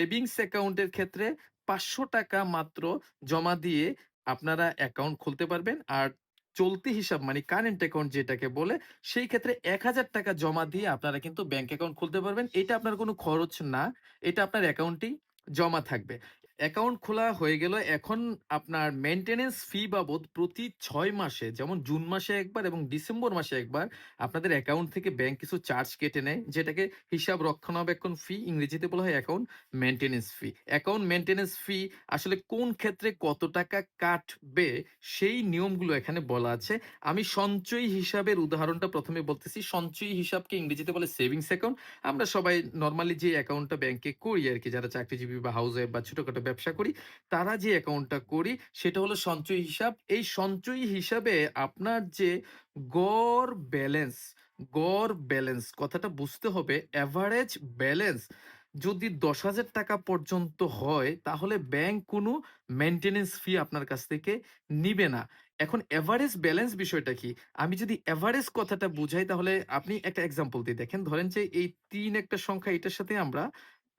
Savings অ্যাকাউন্টের ক্ষেত্রে পাঁচশো টাকা মাত্র জমা দিয়ে আপনারা অ্যাকাউন্ট খুলতে পারবেন। আর চলতি হিসাব মানে কারেন্ট অ্যাকাউন্ট যেটাকে বলে, সেই ক্ষেত্রে এক হাজার টাকা জমা দিয়ে আপনারা কিন্তু ব্যাংক অ্যাকাউন্ট খুলতে পারবেন। এটা আপনার কোনো খরচ না। এটা আপনার অ্যাকাউন্টেই জমা থাকবে। অ্যাকাউন্ট খোলা হয়ে গেল। এখন আপনার মেনটেনেন্স ফি বাবদ প্রতি ছয় মাসে, যেমন জুন মাসে একবার এবং ডিসেম্বর মাসে একবার, আপনাদের অ্যাকাউন্ট থেকে ব্যাংক কিছু চার্জ কেটে নেয়, যেটাকে হিসাব রক্ষণাবেক্ষণ ফি ইংরেজিতে বলা হয় account maintenance fee. Account maintenance fee আসলে কোন ক্ষেত্রে কত টাকা কাটবে সেই নিয়মগুলো এখানে বলা আছে। আমি সঞ্চয়ী হিসাবের উদাহরণটা প্রথমে বলতেছি। সঞ্চয়ী হিসাবকে ইংরেজিতে বলে সেভিংস অ্যাকাউন্ট। আমরা সবাই নর্মালি যে অ্যাকাউন্টটা ব্যাংকে করি আর কি যারা চাকরিজীবী বা হাউস ওয়াইফ বা ছোটখাটো ব্যবসা করি, তারা যে অ্যাকাউন্টটা করি, সেটা হলো সঞ্চয়ী হিসাব। এই সঞ্চয়ী হিসাবে আপনার যে গড় ব্যালেন্স গড় ব্যালেন্স কথাটা বুঝতে হবে অ্যাভারেজ ব্যালেন্স যদি দশ হাজার টাকা পর্যন্ত হয়, তাহলে ব্যাংক কোনো মেনটেনেন্স ফি আপনার কাছ থেকে নিবে না। এখন এভারেজ ব্যালেন্স বিষয়টা কি? আমি যদি এভারেজ কথাটা বুঝাই, তাহলে আপনি একটা এক্সাম্পল দিয়ে দেখেন। ধরেন যে এই তিন একটা সংখ্যা, এটার সাথে আমরা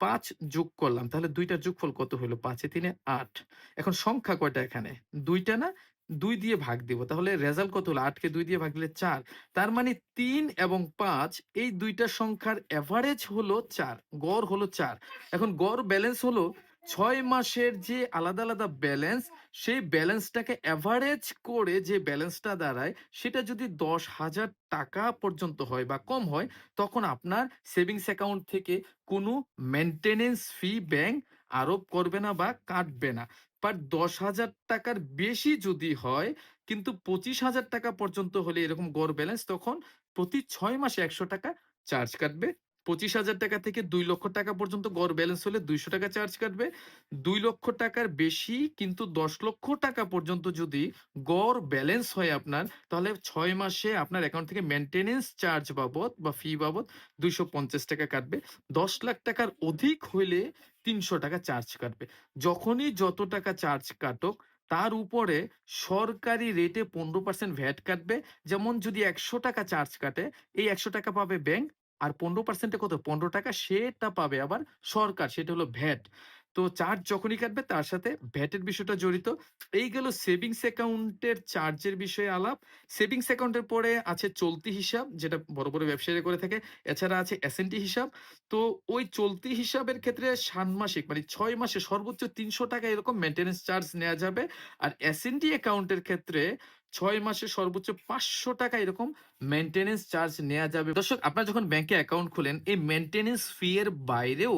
পাঁচ যোগ করলাম, তাহলে দুইটা যোগফল কত হলো পাঁচে তিনে আট। এখন সংখ্যা কয়টা এখানে? দুইটা না? দুই দিয়ে ভাগ দিব। তাহলে রেজাল্ট কত হলো? আটকে দুই দিয়ে ভাগ দিলে চার। তার মানে তিন এবং পাঁচ, এই দুইটা সংখ্যার এভারেজ হলো চার, গড় হলো চার। এখন গড় ব্যালেন্স হলো ছয় মাসের যে আলাদা আলাদা ব্যালেন্স সেই ব্যালেন্সটাকে অ্যাভারেজ করে যে ব্যালেন্সটা দাঁড়ায়, সেটা যদি দশ হাজার টাকা পর্যন্ত হয় বা কম হয়, তখন আপনার সেভিংস অ্যাকাউন্ট থেকে কোনো মেনটেনেন্স ফি ব্যাংক আরোপ করবে না বা কাটবে না। বাট দশ হাজার টাকার বেশি যদি হয়, কিন্তু পঁচিশ হাজার টাকা পর্যন্ত হলে এরকম গড় ব্যালেন্স তখন প্রতি ছয় মাসে একশো টাকা চার্জ কাটবে। পঁচিশ হাজার টাকা থেকে দুই লক্ষ টাকা পর্যন্ত গড় ব্যালেন্স হলে দুইশো টাকা চার্জ কাটবে। দুই লক্ষ টাকার বেশি কিন্তু দশ লক্ষ টাকা পর্যন্ত যদি গড় ব্যালেন্স হয় আপনার, তাহলে ছয় মাসে আপনার অ্যাকাউন্ট থেকে মেনটেনেন্স চার্জ বাবদ বা ফি বাবদ দুইশো পঞ্চাশ টাকা কাটবে। দশ লাখ টাকার অধিক হইলে তিনশো টাকা চার্জ কাটবে। যখনই যত টাকা চার্জ কাটক, তার উপরে সরকারি রেটে পনেরো পার্সেন্ট ভ্যাট কাটবে। যেমন যদি একশো টাকা চার্জ কাটে, এই একশো টাকা পাবে ব্যাংক আর পনেরো পার্সেন্টে কত? পনেরো টাকা সেটা পাবে আবার সরকার, সেটা হলো ভ্যাট। তো চার্জ যখনই কাটবে তার সাথে ভ্যাটের বিষয়টা জড়িত। এই গেল সেভিংস অ্যাকাউন্টের চার্জের বিষয়ে আলাপ। সেভিংস অ্যাকাউন্টের পরে আছে চলতি হিসাব, যেটা বড় বড় ব্যবসায়ীরা করে থাকে। এছাড়া আছে এসএনটি হিসাব। তো ওই চলতি হিসাবের ক্ষেত্রে ষান্মাসিক মানে ছয় মাসে সর্বোচ্চ তিনশো টাকা এরকম মেনটেনেন্স চার্জ নেওয়া যাবে। আর এসএনটি অ্যাকাউন্টের ক্ষেত্রে ছয় মাসে সর্বোচ্চ পাঁচশো টাকা এরকম মেনটেনেন্স চার্জ নেওয়া যাবে। দর্শক, আপনার যখন ব্যাংকে অ্যাকাউন্ট খুলেন, এই মেনটেনেন্স ফি এর বাইরেও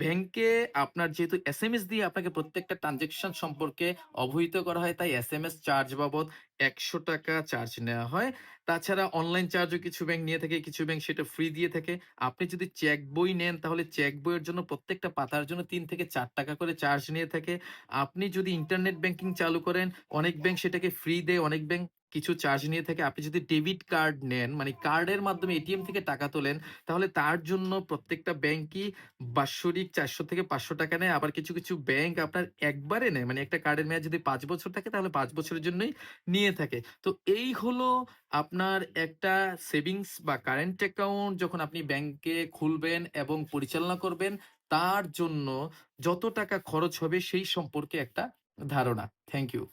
ব্যাংকে আপনার যেহেতু এস এম এস দিয়ে আপনাকে প্রত্যেকটা ট্রানজেকশন সম্পর্কে অবহিত করা হয়, তাই এস এম এস চার্জ বাবদ একশো টাকা চার্জ নেওয়া হয়। তাছাড়া অনলাইন চার্জও কিছু ব্যাংক নিয়ে থাকে কিছু ব্যাংক সেটা ফ্রি দিয়ে থাকে। আপনি যদি চেক বই নেন তাহলে চেক বইয়ের জন্য প্রত্যেকটা পাতার জন্য তিন থেকে চার টাকা করে চার্জ নিয়ে থাকে। আপনি যদি ইন্টারনেট ব্যাংকিং চালু করেন অনেক ব্যাংক সেটাকে ফ্রি দেয় অনেক ব্যাংক কিছু চার্জ নিয়ে থাকে আপনি যদি ডেবিট কার্ড নেন মানে কার্ডের মাধ্যমে এটিএম থেকে টাকা তোলেন, তাহলে তার জন্য প্রত্যেকটা ব্যাংকই বাৎসরিক চারশো থেকে পাঁচশো টাকা নেয়। আবার কিছু কিছু ব্যাংক আপনার একবারে নেয় মানে একটা কার্ডের মেয়াদ যদি পাঁচ বছর থাকে, তাহলে পাঁচ বছরের জন্যই নিয়ে থাকে। তো এই হলো আপনার একটা সেভিংস বা কারেন্ট অ্যাকাউন্ট যখন আপনি ব্যাংকে খুলবেন এবং পরিচালনা করবেন, তার জন্য যত টাকা খরচ হবে সেই সম্পর্কে একটা ধারণা। Thank you